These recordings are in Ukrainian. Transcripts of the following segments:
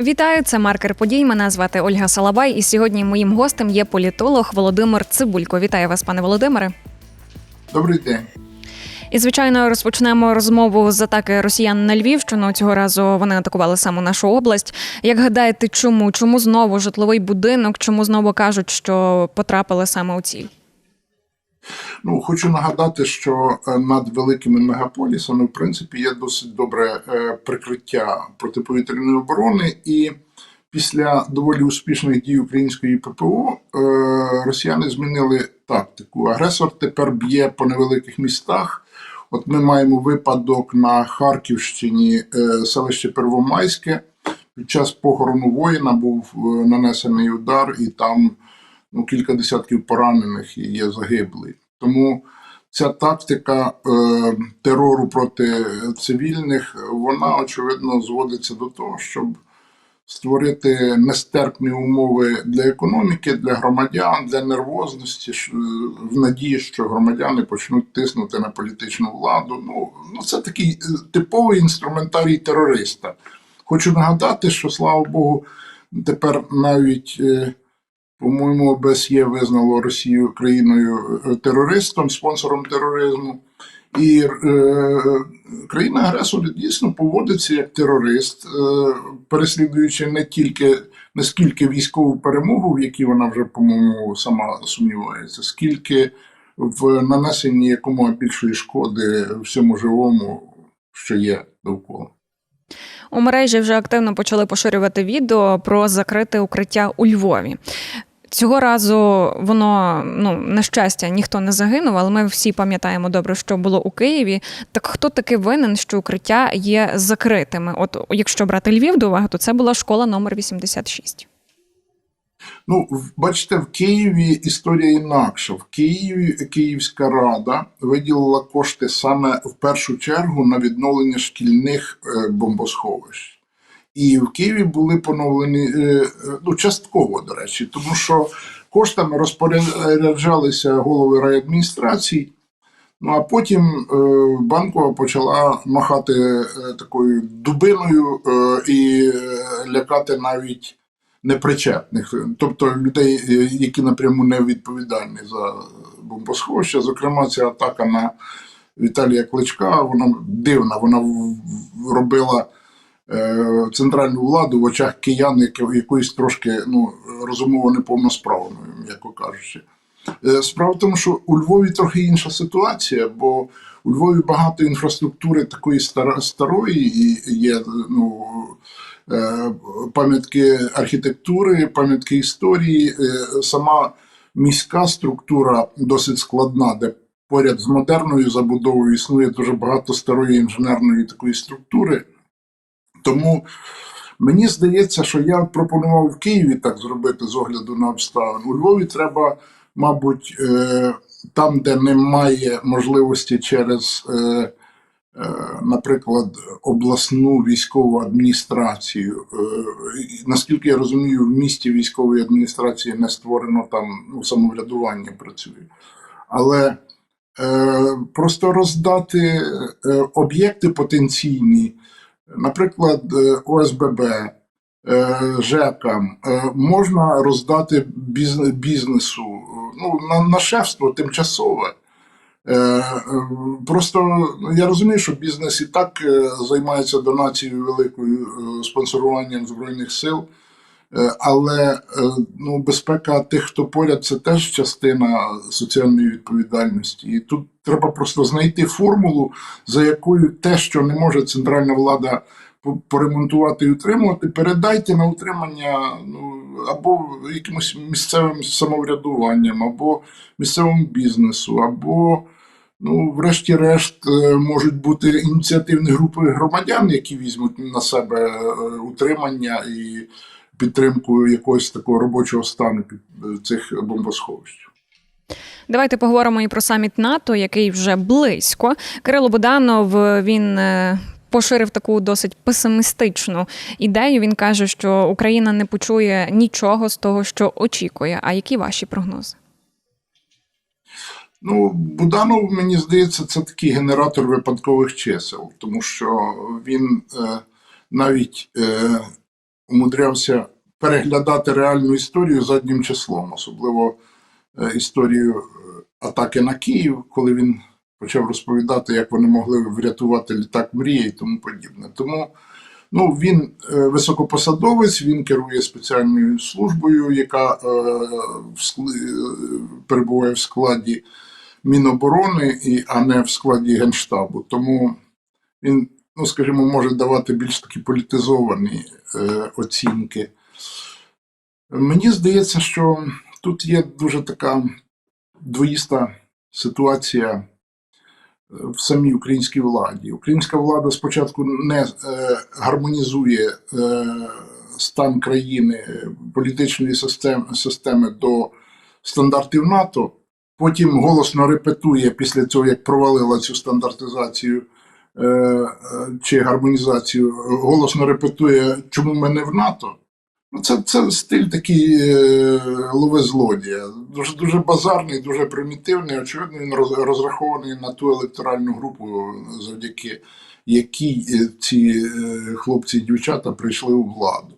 Вітаю, це маркер подій. Мене звати Ольга Салабай, і сьогодні моїм гостем є політолог Володимир Цибулько. Вітаю вас, пане Володимире. Добрий день. І звичайно, розпочнемо розмову з атаки росіян на Львівщину. Цього разу вони атакували саме нашу область. Як гадаєте, чому? Чому знову житловий будинок? Чому знову кажуть, що потрапили саме у ціль? Ну хочу нагадати, що е, над великими мегаполісами, в принципі, є досить добре е, прикриття протиповітряної оборони, і після доволі успішних дій української ППО е, росіяни змінили тактику. Агресор тепер б'є по невеликих містах. От ми маємо випадок на Харківщині, селище Первомайське. Під час похорону воїна був нанесений удар, і там ну, кілька десятків поранених є загиблі. Тому ця тактика е, терору проти цивільних, вона очевидно зводиться до того, щоб створити нестерпні умови для економіки, для громадян, для нервозності, в надії, що громадяни почнуть тиснути на політичну владу. Ну, ну це такий е, типовий інструментарій терориста. Хочу нагадати, що слава Богу, тепер навіть. е, по-моєму, ОБСЄ визнало Росію країною е, терористом, спонсором тероризму. І е, країна-агресор дійсно поводиться як терорист, е, переслідуючи не тільки не скільки військову перемогу, в якій вона вже, по-моєму, сама сумнівається, скільки в нанесенні якомога більшої шкоди всьому живому, що є довкола. У мережі вже активно почали поширювати відео про закрите укриття у Львові. Цього разу воно ну на щастя ніхто не загинув, але ми всі пам'ятаємо добре, що було у Києві. Так хто таки винен, що укриття є закритими? От якщо брати Львів до уваги, то це була школа номер 86. Ну, бачите, в Києві історія інакша. В Києві Київська рада виділила кошти саме в першу чергу на відновлення шкільних е, бомбосховищ. І в Києві були поновлені е, е, ну, частково, до речі, тому що коштами розпоряджалися голови райадміністрацій. Ну а потім е, банкова почала махати такою дубиною і лякати навіть непричетних, тобто людей, які напряму не відповідальні за бомбосховище. Зокрема, ця атака на Віталія Кличка, вона дивна, вона робила центральну владу в очах киян якоюсь трошки ну, розумово неповносправною, м'яко кажучи. Е, Справа в тому, що у Львові трохи інша ситуація, бо у Львові багато інфраструктури такої старої і є ну, е, пам'ятки архітектури, пам'ятки історії. Е, Сама міська структура досить складна, де поряд з модерною забудовою існує дуже багато старої інженерної такої структури. Тому мені здається, що я пропонував в Києві так зробити з огляду на обставин. У Львові треба, мабуть, е, там, де немає можливості через, е, е, наприклад, обласну військову адміністрацію. Наскільки я розумію, в місті військової адміністрації не створено там ну, самоврядування працює. Але просто роздати об'єкти потенційні, наприклад, е, ОСББ, е, ЖЕКам, е, можна роздати бізнесу, ну, на, на шефство тимчасове. Просто ну, я розумію, що бізнес і так займається донацією великою спонсоруванням Збройних сил. Е, Але е, ну, безпека тих, хто поряд, це теж частина соціальної відповідальності. І тут треба просто знайти формулу, за якою те, що не може центральна влада поремонтувати і утримувати, передайте на утримання ну, або якимось місцевим самоврядуванням, або місцевому бізнесу, або. Ну, врешті-решт, е, можуть бути ініціативні групи громадян, які візьмуть на себе утримання і підтримку якогось такого робочого стану під е, цих бомбосховищ. Давайте поговоримо і про саміт НАТО, який вже близько. Кирило Буданов він е, поширив таку досить песимістичну ідею. Він каже, що Україна не почує нічого з того, що очікує. А які ваші прогнози? Ну, Буданов, мені здається, це такий генератор випадкових чисел, тому що він е, навіть е, умудрявся переглядати реальну історію заднім числом, особливо е, історію е, атаки на Київ, коли він почав розповідати, як вони могли врятувати літак мрії і тому подібне. Тому ну, він е, високопосадовець, він керує спеціальною службою, яка е, в перебуває в складі Міноборони, і, а не в складі Генштабу. Тому він, ну скажімо, може давати більш такі політизовані е, оцінки. Мені здається, що тут є дуже така двоїста ситуація е, в самій українській владі. Українська влада спочатку не е, гармонізує е, стан країни політичної системи, системи до стандартів НАТО, потім голосно репетує після цього, як провалила цю стандартизацію чи гармонізацію, голосно репетує, чому ми не в НАТО. Ну, це, це стиль такий е, лови злодія. Дуже, дуже базарний, дуже примітивний. Очевидно, він розрахований на ту електоральну групу, завдяки якій е, ці е, хлопці і дівчата прийшли у владу.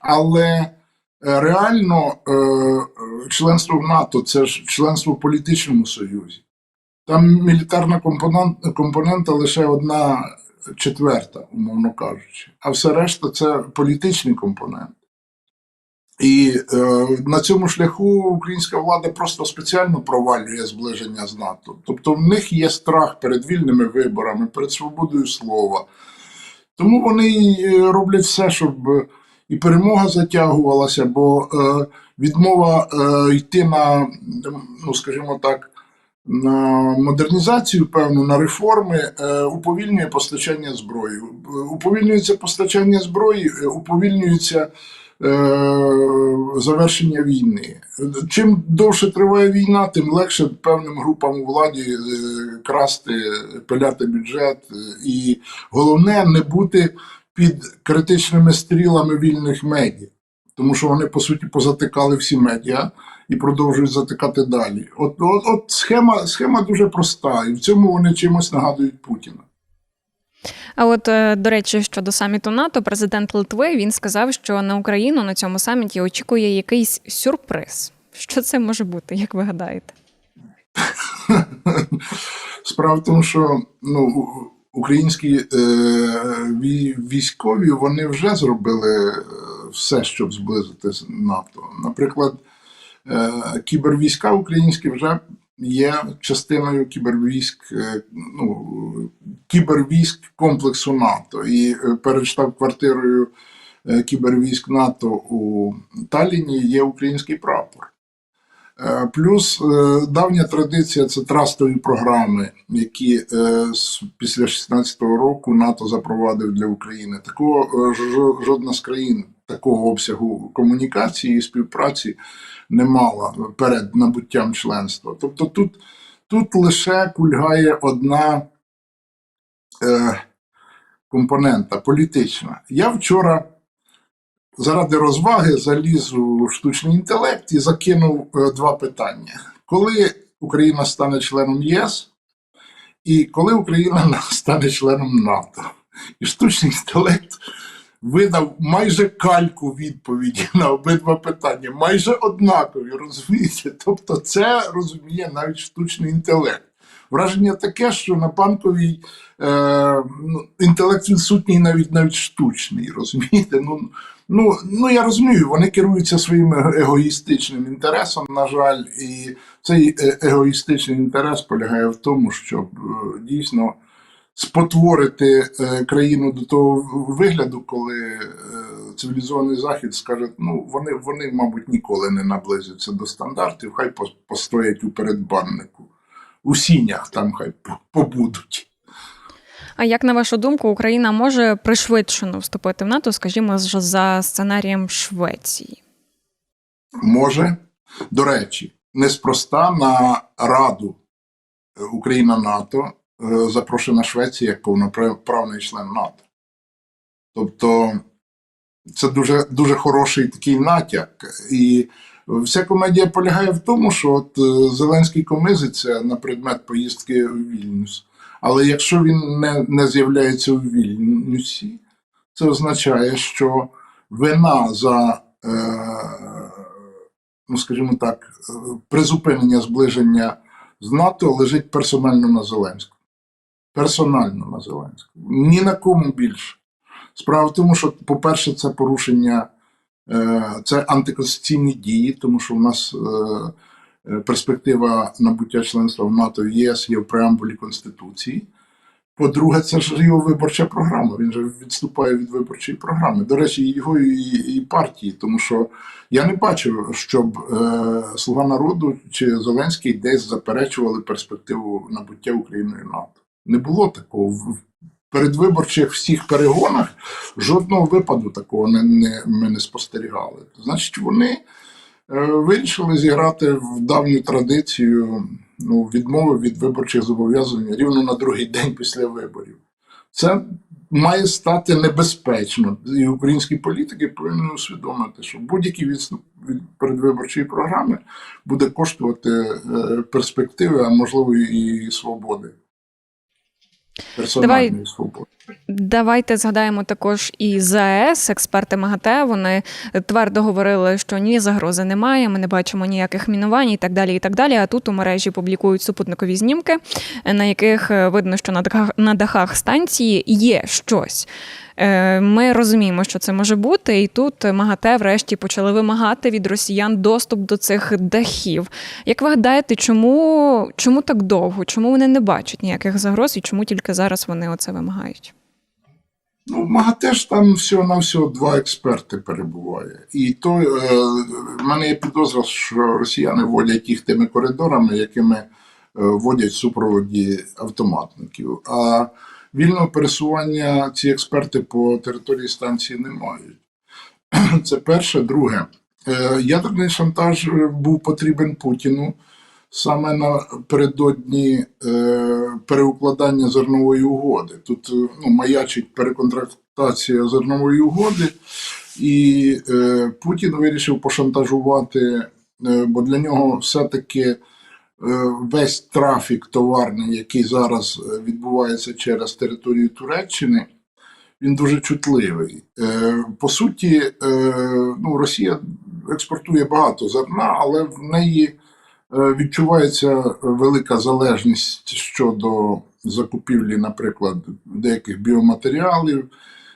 Але е, реально е, е, членство в НАТО це ж членство в політичному союзі. Там мілітарна компонент, компонента лише одна четверта, умовно кажучи, а все решта це політичний компонент. І е, на цьому шляху українська влада просто спеціально провалює зближення з НАТО. Тобто в них є страх перед вільними виборами, перед свободою слова. Тому вони е, роблять все, щоб і перемога затягувалася, бо е, відмова е, йти на, ну скажімо так, на модернізацію, певну, на реформи, е, уповільнює постачання зброї. Е, Уповільнюється постачання зброї, е, уповільнюється завершення війни. Чим довше триває війна, тим легше певним групам у владі красти, пиляти бюджет. І головне не бути під критичними стрілами вільних медіа, тому що вони по суті позатикали всі медіа і продовжують затикати далі. От, от, от схема, схема дуже проста, і в цьому вони чимось нагадують Путіна. А от, е, до речі, щодо саміту НАТО, президент Литви він сказав, що на Україну на цьому саміті очікує якийсь сюрприз. Що це може бути, як ви гадаєте? Справа в тому, що ну, українські е, військові вони вже зробили е, все, щоб зблизити з НАТО. Наприклад, е, кібервійська українські вже є частиною кібервійськ, е, ну, кібервійськ комплексу НАТО. І е, перед штаб-квартирою кібервійськ НАТО у Талліні є український прапор. Плюс давня традиція це трастові програми, які після 16-го року НАТО запровадив для України. Такого жодна з країн такого обсягу комунікації і співпраці не мала перед набуттям членства. Тобто тут, тут лише кульгає одна е, компонента політична. Я вчора заради розваги заліз у штучний інтелект і закинув е, два питання: коли Україна стане членом ЄС, і коли Україна стане членом НАТО? І штучний інтелект видав майже кальку відповіді на обидва питання, майже однакові, розумієте? Тобто, це розуміє навіть штучний інтелект. Враження таке, що на банковій е, ну, інтелект відсутній навіть навіть штучний, розумієте? Ну, ну, ну я розумію, вони керуються своїм егоїстичним інтересом, на жаль, і цей е, егоїстичний інтерес полягає в тому, щоб е, дійсно спотворити е, країну до того вигляду, коли е, цивілізований захід скаже, ну вони, вони, мабуть, ніколи не наблизяться до стандартів, хай постоять у передбаннику. У сінях там хай побудуть. А як на вашу думку, Україна може пришвидшено вступити в НАТО, скажімо, за сценарієм Швеції? Може, до речі, неспроста на Раду е, Україна-НАТО е, запрошена Швеція як повноправний член НАТО. Тобто це дуже, дуже хороший такий натяк. І вся комедія полягає в тому, що от е, Зеленський комизиться на предмет поїздки у Вільнюс. Але якщо він не, не з'являється у Вільнюсі, це означає, що вина за, е, ну скажімо так, е, призупинення зближення з НАТО лежить персонально на Зеленському. Персонально на Зеленському. Ні на кому більше. Справа в тому, що, по-перше, це порушення, е, це антиконституційні дії, тому що в нас е, перспектива набуття членства в НАТО і ЄС є в преамбулі Конституції. По-друге, це ж його виборча програма. Він же відступає від виборчої програми. До речі, його і, і партії, тому що я не бачив, щоб е, Слуга народу чи Зеленський десь заперечували перспективу набуття Україною НАТО. Не було такого. В передвиборчих всіх перегонах жодного випаду такого не, не, ми не спостерігали. Значить, вони е, вирішили зіграти в давню традицію ну, відмови від виборчих зобов'язань рівно на другий день після виборів. Це має стати небезпечно. І українські політики повинні усвідомити, що будь-який відступ від передвиборчої програми буде коштувати е, перспективи, а можливо і свободи. Персональної Давай. свободи. Давайте згадаємо також і ЗАЕС, експерти МАГАТЕ. Вони твердо говорили, що ні загрози немає, ми не бачимо ніяких мінувань і так далі. І так далі. А тут у мережі публікують супутникові знімки, на яких е, видно, що на дахах, на дахах станції є щось. Е, Ми розуміємо, що це може бути, і тут МАГАТЕ врешті почали вимагати від росіян доступ до цих дахів. Як ви гадаєте, чому, чому так довго? Чому вони не бачать ніяких загроз і чому тільки зараз вони оце вимагають? Ну, в МАГАТЕ ж там всього-навсього два експерти перебуває. І то е, в мене є підозра, що росіяни водять їх тими коридорами, якими е, водять в супроводі автоматників. А вільного пересування ці експерти по території станції не мають. Це перше. Друге, е, ядерний шантаж був потрібен Путіну саме напередодні е, переукладання зернової угоди. Тут е, ну, маячить переконтрактація зернової угоди, і е, Путін вирішив пошантажувати, бо для нього все-таки весь трафік товарний, який зараз відбувається через територію Туреччини. Він дуже чутливий. По суті, ну, Росія експортує багато зерна, але в неї відчувається велика залежність щодо закупівлі, наприклад, деяких біоматеріалів,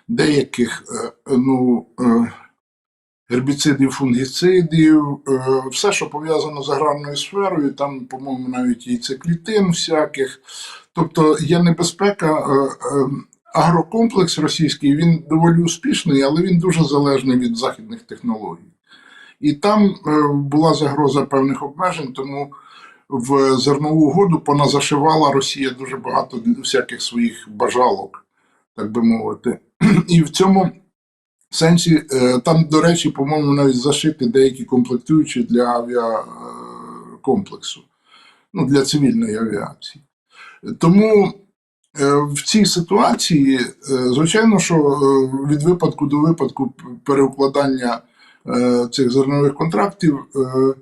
деяких е, ну, е, гербіцидів, фунгіцидів, е, все, що пов'язано з аграрною сферою, там, по-моєму, навіть і циклітин всяких. Тобто є небезпека. е, е, Агрокомплекс російський він доволі успішний, але він дуже залежний від західних технологій. І там е, була загроза певних обмежень, тому в зернову угоду поназашивала Росія дуже багато всяких своїх бажалок, так би мовити. І в цьому сенсі е, там, до речі, по-моєму, навіть зашити деякі комплектуючі для авіакомплексу, ну, для цивільної авіації. Тому е, в цій ситуації, е, звичайно, що е, від випадку до випадку переукладання е, цих зернових контрактів е,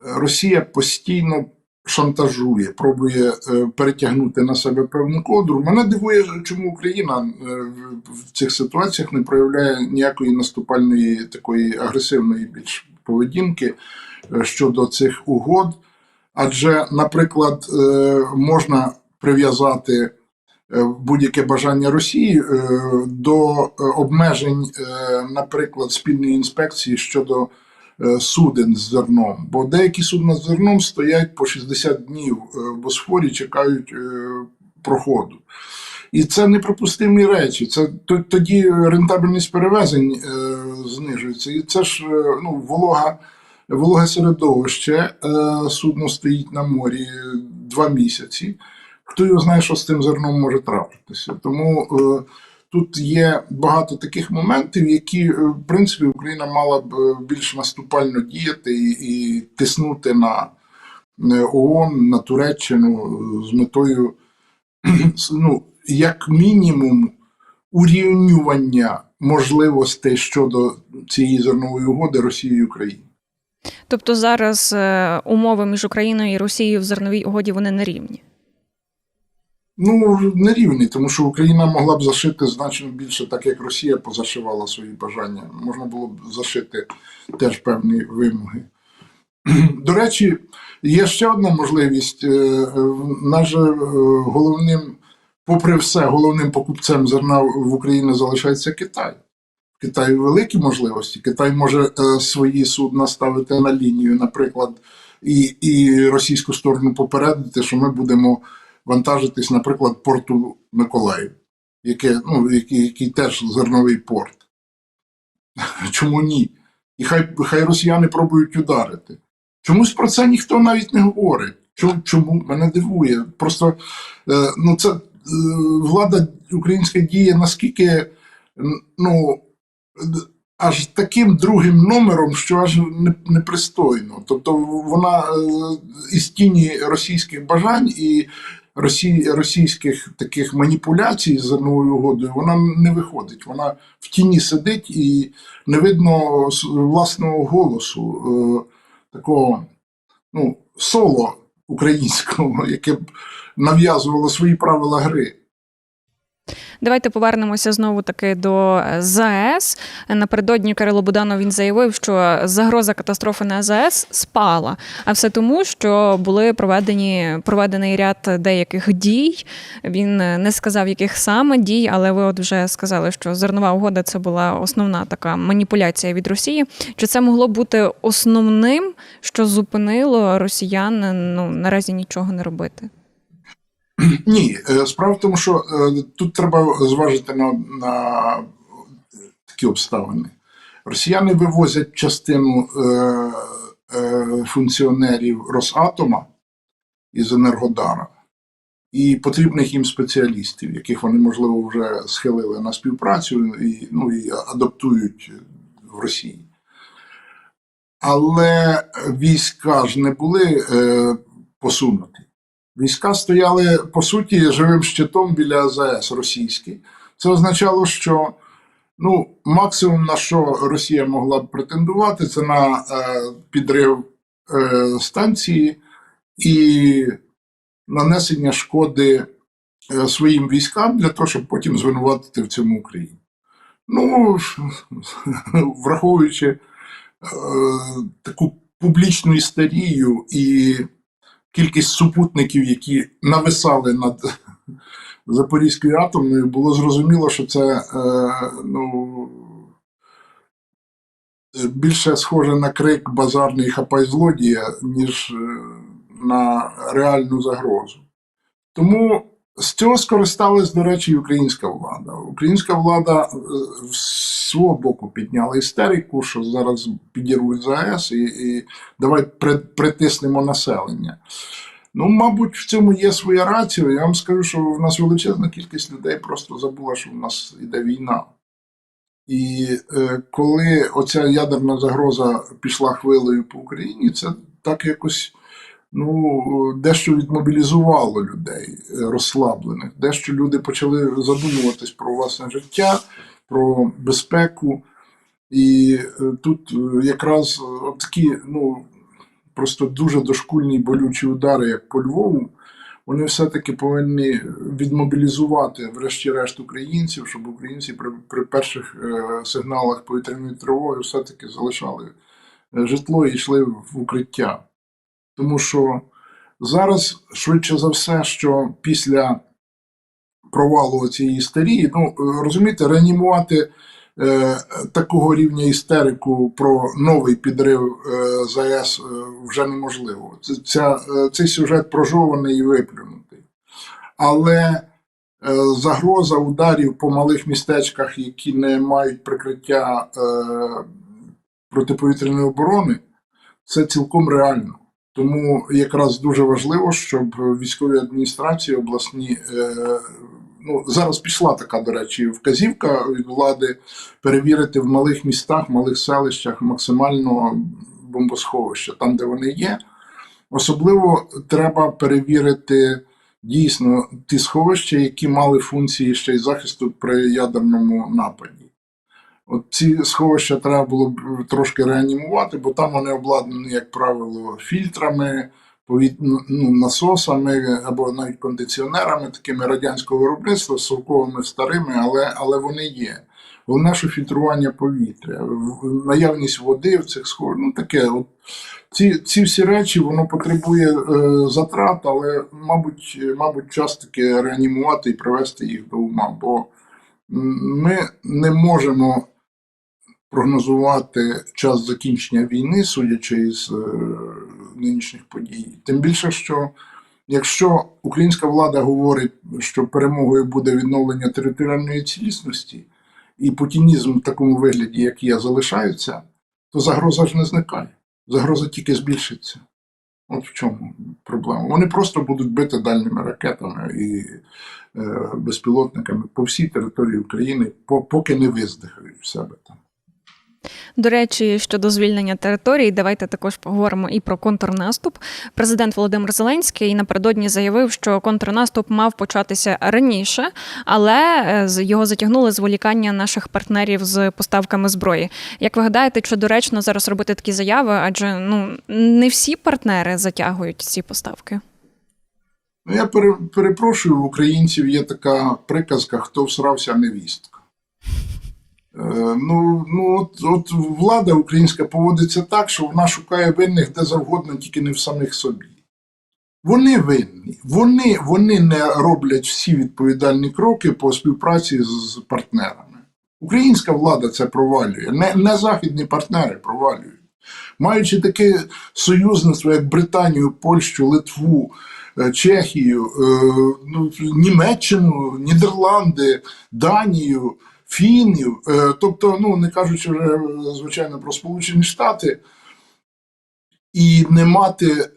Росія постійно шантажує, пробує е, перетягнути на себе певну кодру. Мене дивує, чому Україна е, в- цих ситуаціях не проявляє ніякої наступальної такої агресивної більш поведінки е, щодо цих угод. Адже, наприклад, е, можна прив'язати е, будь-яке бажання Росії е, до е, обмежень, е, наприклад, спільної інспекції щодо е, суден з зерном. Бо деякі судна з зерном стоять по 60 днів е, в Босфорі, чекають е, проходу. І це неприпустимі речі. Це тоді рентабельність перевезень е, знижується. І це ж е, ну, волога, вологе середовище. Е, судно стоїть на морі два місяці. Хто його знає, що з тим зерном може трапитися. Тому е, тут є багато таких моментів, які, е, в принципі, Україна мала б е, більш наступально діяти і, і тиснути на е, ООН, на Туреччину з метою, ну, як мінімум, урівнювання можливостей щодо цієї зернової угоди Росії і України. Тобто зараз умови між Україною і Росією в зерновій угоді вони не рівні. Ну, нерівний, тому що Україна могла б зашити значно більше, так як Росія позашивала свої бажання. Можна було б зашити теж певні вимоги. До речі, є ще одна можливість. Е, Наш е, головним, попри все, головним покупцем зерна в Україні залишається Китай. В Китаї великі можливості. Китай може е, свої судна ставити на лінію, наприклад, і, і російську сторону попередити, що ми будемо вантажитись, наприклад, порту Миколаїв, яке, ну, який, який теж зерновий порт. Чому ні? І хай, хай росіяни пробують ударити. Чомусь про це ніхто навіть не говорить. Чому, чому? Мене дивує. Просто е, ну, це, е, влада українська діє наскільки ну, аж таким другим номером, що аж не- непристойно. Тобто вона е, із тіні російських бажань і росій, російських таких маніпуляцій з зерновою угодою, вона не виходить. Вона в тіні сидить і не видно власного голосу, е, такого ну, соло українського, яке б нав'язувало свої правила гри. Давайте повернемося знову таки до е, ЗАЕС. Напередодні Кирило Буданов він заявив, що загроза катастрофи на ЗАЕС спала. А все тому, що були проведені проведений ряд деяких дій. Він е, не сказав, яких саме дій, але ви от вже сказали, що зернова угода це була основна така маніпуляція від Росії. Чи це могло бути основним, що зупинило росіян ну наразі нічого не робити? Ні, е, справа в тому, що е, тут треба зважити на, на такі обставини. Росіяни вивозять частину е, е, функціонерів Росатома із Енергодара і потрібних їм спеціалістів, яких вони, можливо, вже схилили на співпрацю і, ну, і адаптують в Росії. Але війська ж не були е, посунуті. Війська стояли по суті живим щитом біля АЗС російський. Це означало, що ну, максимум на що Росія могла б претендувати, це на е, підрив е, станції і нанесення шкоди е, своїм військам для того, щоб потім звинуватити в цьому Україну. Ну, враховуючи е, таку публічну істерію і кількість супутників, які нависали над Запорізькою атомною, було зрозуміло, що це е, ну, більше схоже на крик базарний хапай злодія, ніж е, на реальну загрозу. Тому з цього скористалась, до речі, українська влада. Українська влада е, з свого боку підняла істерику, що зараз підірвуть ЗАЕС і, і давай притиснемо населення. Ну, мабуть, в цьому є своя рація. Я вам скажу, що в нас величезна кількість людей просто забула, що в нас йде війна. І е, коли оця ядерна загроза пішла хвилею по Україні, це так якось ну, дещо відмобілізувало людей е, розслаблених, дещо люди почали задумуватись про власне життя, про безпеку. І е, тут е, якраз такі, ну, просто дуже дошкульні болючі удари, як по Львову, вони все-таки повинні відмобілізувати, врешті-решт, українців, щоб українці при, при перших сигналах повітряної тривоги все-таки залишали житло і йшли в укриття. Тому що зараз, швидше за все, що після провалу цієї істерії, ну розумієте, реанімувати е, такого рівня істерику про новий підрив е, ЗАЕС е, вже неможливо. Ця, е, цей сюжет прожований і виплюнутий. Але е, загроза ударів по малих містечках, які не мають прикриття протиповітряної оборони, це цілком реально. Тому якраз дуже важливо, щоб військові адміністрації обласні е, ну зараз пішла така, до речі, вказівка від влади перевірити в малих містах, малих селищах максимально бомбосховища, там, де вони є. Особливо треба перевірити дійсно ті сховища, які мали функції ще й захисту при ядерному нападі. От ці сховища треба було б трошки реанімувати, бо там вони обладнані, як правило, фільтрами, повіт... ну, насосами або навіть кондиціонерами, такими радянського виробництва, совковими старими, але, але вони є. Головне, що фільтрування повітря, наявність води в цих сховах, ну таке. От, ці, ці всі речі воно потребує е, затрат, але, мабуть, е, мабуть, час таки реанімувати і привести їх до ума. Бо ми не можемо прогнозувати час закінчення війни, судячи із е, нинішніх подій. Тим більше, що якщо українська влада говорить, що перемогою буде відновлення територіальної цілісності, і путінізм в такому вигляді, як є, залишається, то загроза ж не зникає. Загроза тільки збільшиться. От в чому проблема. Вони просто будуть бити дальніми ракетами і е, безпілотниками по всій території України, по- поки не виздихають себе там. До речі, щодо звільнення територій, давайте також поговоримо і про контрнаступ. Президент Володимир Зеленський напередодні заявив, що контрнаступ мав початися раніше, але е, його затягнули зволікання наших партнерів з поставками зброї. Як ви гадаєте, чи доречно зараз робити такі заяви? Адже ну не всі партнери затягують ці поставки. Ну, я пере, перепрошую, в українців є така приказка, хто всрався невістка. Е, ну, ну от, от влада українська поводиться так, що вона шукає винних де завгодно, тільки не в самих собі. Вони винні. Вони, вони не роблять всі відповідальні кроки по співпраці з партнерами. Українська влада це провалює, не, не західні партнери провалюють. Маючи таке союзництво, як Британію, Польщу, Литву, е, Чехію, е, ну, Німеччину, Нідерланди, Данію, Фінів, е, тобто, ну не кажучи вже звичайно про Сполучені Штати, і не мати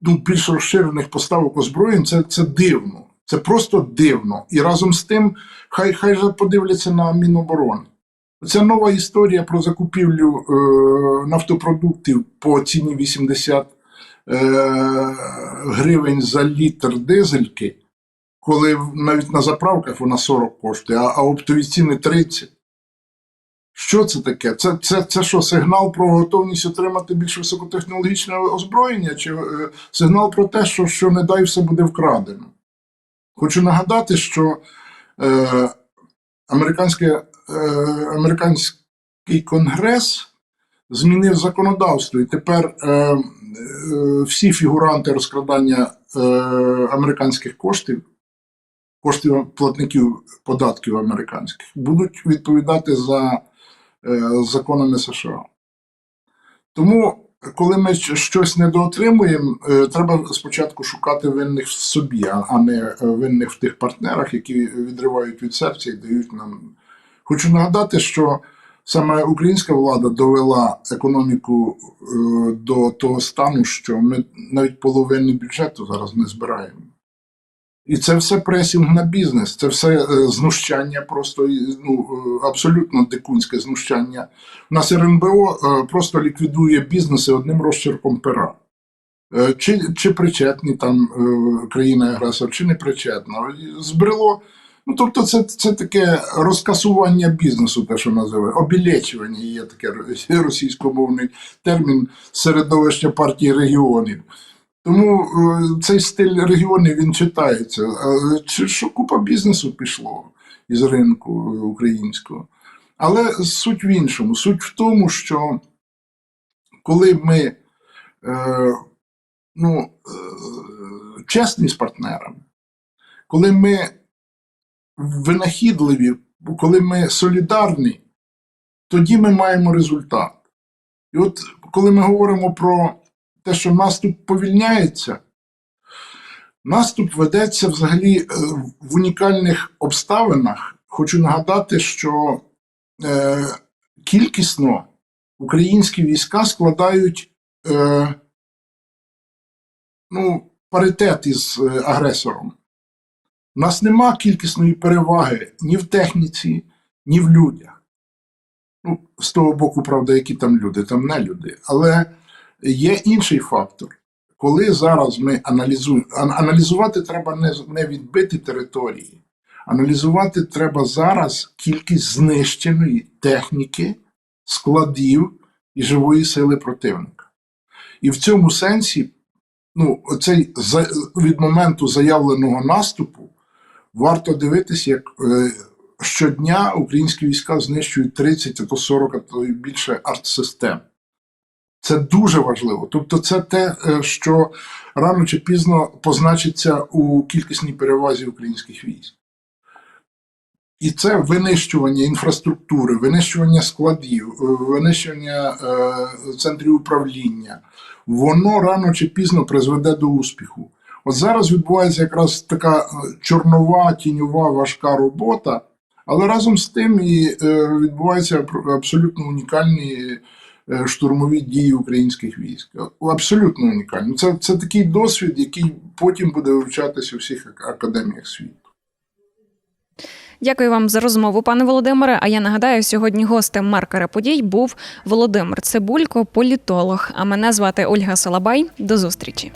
ну, більш розширених поставок озброєнь, це, це дивно. Це просто дивно. І разом з тим, хай хай же подивляться на Міноборони. Це нова історія про закупівлю е, нафтопродуктів по ціні 80 е, гривень за літр дизельки, коли навіть на заправках вона 40 коштує, а, а оптові ціни 30. Що це таке? Це, це, це що, сигнал про готовність отримати більш високотехнологічне озброєння, чи е, сигнал про те, що, що не дай все буде вкрадено? Хочу нагадати, що е, американське, е, американський конгрес змінив законодавство, і тепер е, е, всі фігуранти розкрадання е, американських коштів, коштів платників податків американських, будуть відповідати за е, законами США. Тому, коли ми щось недоотримуємо, е, треба спочатку шукати винних в собі, а не е, винних в тих партнерах, які відривають від серця і дають нам. Хочу нагадати, що саме українська влада довела економіку до того стану, що ми навіть половини бюджету зараз не збираємо. І це все пресінг на бізнес, це все е, знущання, просто ну, е, абсолютно дикунське знущання. У нас РНБО е, просто ліквідує бізнеси одним розчерком пера. Чи, чи причетні там е, країна-агресор, чи не причетна. Збрело. Ну, тобто, це, це таке розкасування бізнесу, те, що називають, обілечування є таке російськомовний термін середовища партії регіонів. Тому е, цей стиль регіонів він читається. Чи що купа бізнесу пішло із ринку е, українського. Але суть в іншому. Суть в тому, що коли ми е, ну, е, чесні з партнерами, коли ми винахідливі, коли ми солідарні, тоді ми маємо результат. І от коли ми говоримо про те, що наступ повільняється, наступ ведеться взагалі е, в унікальних обставинах. Хочу нагадати, що е, кількісно українські війська складають е, ну, паритет із е, агресором. У нас нема кількісної переваги ні в техніці, ні в людях. Ну, з того боку, правда, які там люди, там не люди. Але є інший фактор. Коли зараз ми аналізуємо, аналізувати треба не, не відбиті території, аналізувати треба зараз кількість знищеної техніки, складів і живої сили противника. І в цьому сенсі ну, оцей від моменту заявленого наступу варто дивитись, як е, щодня українські війська знищують 30, а то 40, а то і більше артсистем. Це дуже важливо. Тобто, це те, е, що рано чи пізно позначиться у кількісній перевазі українських військ. І це винищування інфраструктури, винищування складів, е, винищування е, центрів управління, воно рано чи пізно призведе до успіху. От зараз відбувається якраз така е, чорнова, тіньова, важка робота, але разом з тим і е, відбуваються абсолютно унікальні штурмові дії українських військ. Абсолютно унікально. Це, це такий досвід, який потім буде вивчатися у всіх академіях світу. Дякую вам за розмову, пане Володимире. А я нагадаю, сьогодні гостем маркера подій був Володимир Цибулько, політолог. А мене звати Ольга Салабай. До зустрічі.